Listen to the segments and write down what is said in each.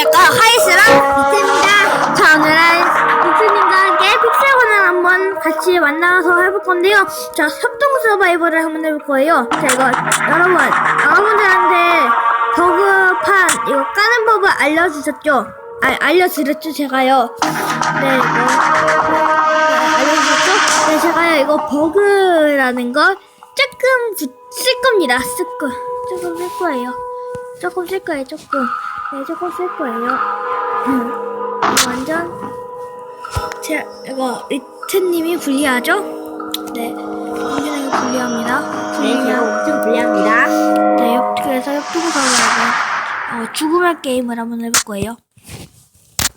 안녕하십니까. 하이스랑 비트입니다. 자 오늘은 비트님과 함께 픽셀건을 한번 같이 만나서 해볼 건데요. 자 협동 서바이벌을 한번 해볼 거예요. 자 이거 여러분 여러분들한테 버그판 이거 까는 법을 알려주셨죠? 아, 알려드렸죠 제가요? 네 이거 네, 알려주셨죠? 네 제가요 이거 버그라는 걸 조금 부- 쓸 겁니다. 쓸 거, 조금 쓸 거예요. 조금 쓸 거예요, 조금. 네, 조금 쓸 거예요. 음, 이거 완전, 제, 이거, 이트님이 불리하죠? 네, 굉장히 불리합니다. 네, 제가 엄청 불리합니다. 네, 협- 그래서 협동사고, 어, 죽음의 게임을 한번 해볼 거예요.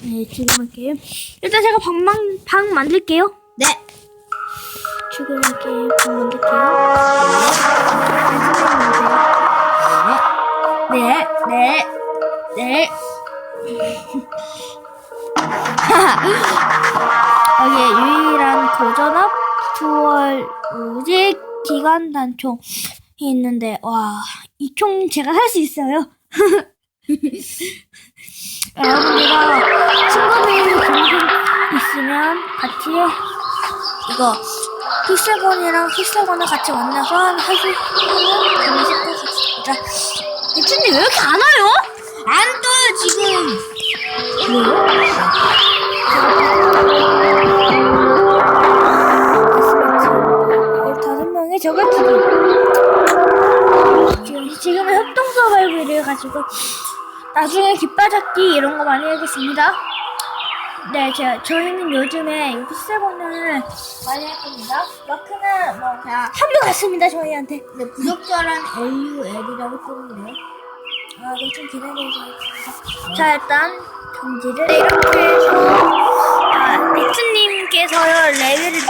네, 죽음의 게임. 일단 제가 방만, 방 만들게요. 네. 죽음의 게임 방 만들게요. 네, 네, 네. 여기에 유일한 고전압 투월 우직 기관 단총이 있는데 와 이 총 제가 살 수 있어요. 여러분들과 친구들이 동생 있으면 같이 이거 픽셀건이랑 픽셀건을 같이 만나서 있으면 재밌을 것 같습니다. 대춘님 왜 이렇게 안 와요? 안 떠요, 지금. 다섯 명의 죽인 지금 지금은 협동 서바이벌을 가지고 나중에 깃발 잡기 이런 거 많이 하겠습니다. 네, 제가 저희는 요즘에 픽셀본을 많이 할 겁니다. 마크는 뭐 그냥 한명 같습니다 저희한테. 네, 구독자란 LUL이라고 뜨는데요. 아, 네, 좀 기다려주세요. 자, 일단 경지를 이렇게 해서 아, 빅스님께서요 레벨을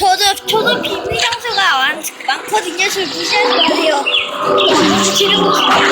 저도 저도 비밀 장소가 많, 많거든요. 저 무시하지 마세요. 저도 지르고 싶어요.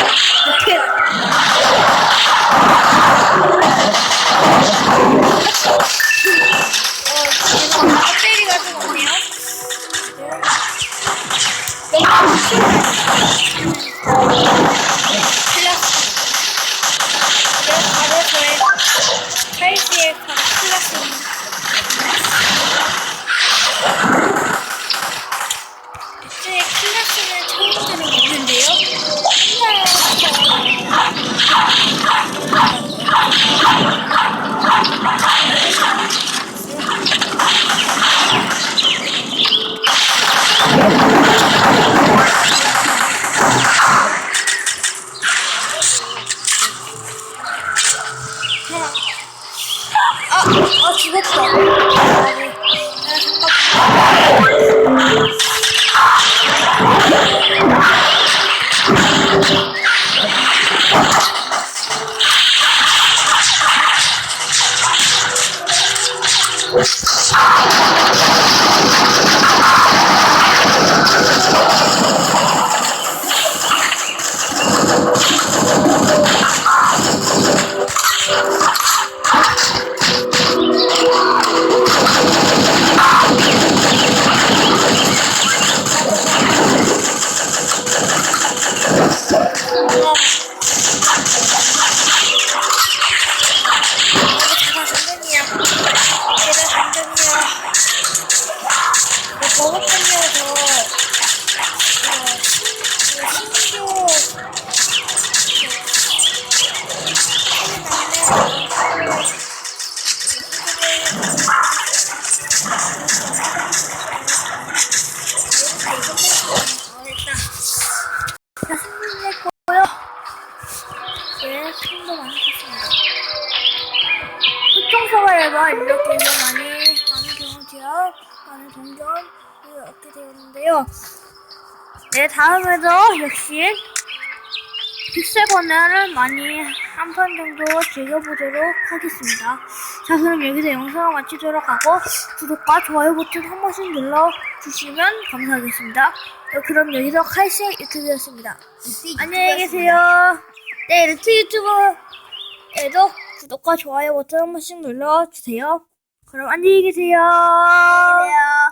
Açılık var. 이렇게 손도 많이 썼습니다. 흑청소가에만 이렇게 많이 많은 경험치와 많은 동전을 얻게 되었는데요. 네, 다음에도 역시 픽셀 번화를 많이 한 판 정도 즐겨보도록 하겠습니다. 자, 그럼 여기서 영상을 마치도록 하고 구독과 좋아요 버튼 한 번씩 눌러주시면 감사하겠습니다. 네, 그럼 여기서 칼식 유튜브였습니다. 안녕히 계세요. 네, 루트 유튜브에도 구독과 좋아요 버튼 한 번씩 눌러주세요. 그럼 안녕히 계세요. 안녕히 계세요.